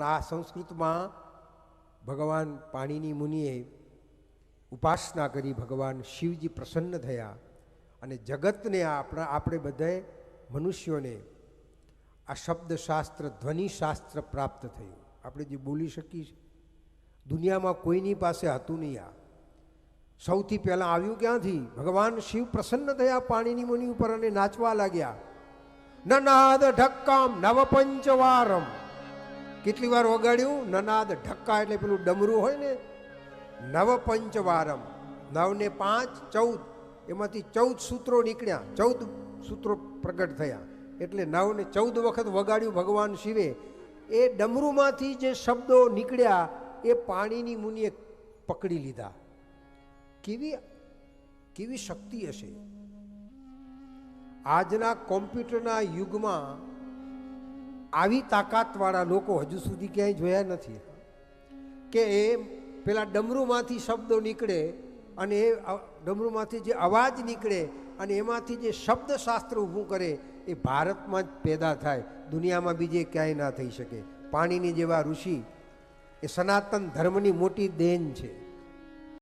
પણ આ સંસ્કૃતમાં ભગવાન પાણીની મુનિએ ઉપાસના કરી ભગવાન શિવજી પ્રસન્ન થયા અને જગતને આપણા આપણે બધાએ મનુષ્યોને આ શબ્દશાસ્ત્ર, ધ્વનિશાસ્ત્ર પ્રાપ્ત થયું. આપણે જે બોલી શકીએ દુનિયામાં કોઈની પાસે હતું નહીં આ. સૌથી પહેલાં આવ્યું ક્યાંથી? ભગવાન શિવ પ્રસન્ન થયા પાણીની મુનિ ઉપર અને નાચવા લાગ્યા. નનાદ ઢક્કામ નવપંચવારમ. કેટલી વાર વગાડ્યું નનાદ ઢક્કા એટલે પેલું ડમરું હોય ને? નવ ને પાંચ, ચૌદ. એમાંથી ચૌદ સૂત્રો નીકળ્યા. ચૌદ સૂત્રો પ્રગટ થયા. એટલે નવ ને ચૌદ વખત વગાડ્યું ભગવાન શિવે. એ ડમરુમાંથી જે શબ્દો નીકળ્યા, એ પાણીની મુનિએ પકડી લીધા. કેવી કેવી શક્તિ હશે? આજના કોમ્પ્યુટરના યુગમાં આવી તાકાતવાળા લોકો હજુ સુધી ક્યાંય જોયા નથી. કે એ પેલા ડમરુમાંથી શબ્દો નીકળે અને એ ડમરૂમાંથી જે અવાજ નીકળે અને એમાંથી જે શબ્દશાસ્ત્ર ઊભું કરે, એ ભારતમાં જ પેદા થાય. દુનિયામાં બીજે ક્યાંય ના થઈ શકે. પાણીની જેવા ઋષિ, એ સનાતન ધર્મની મોટી દેન છે.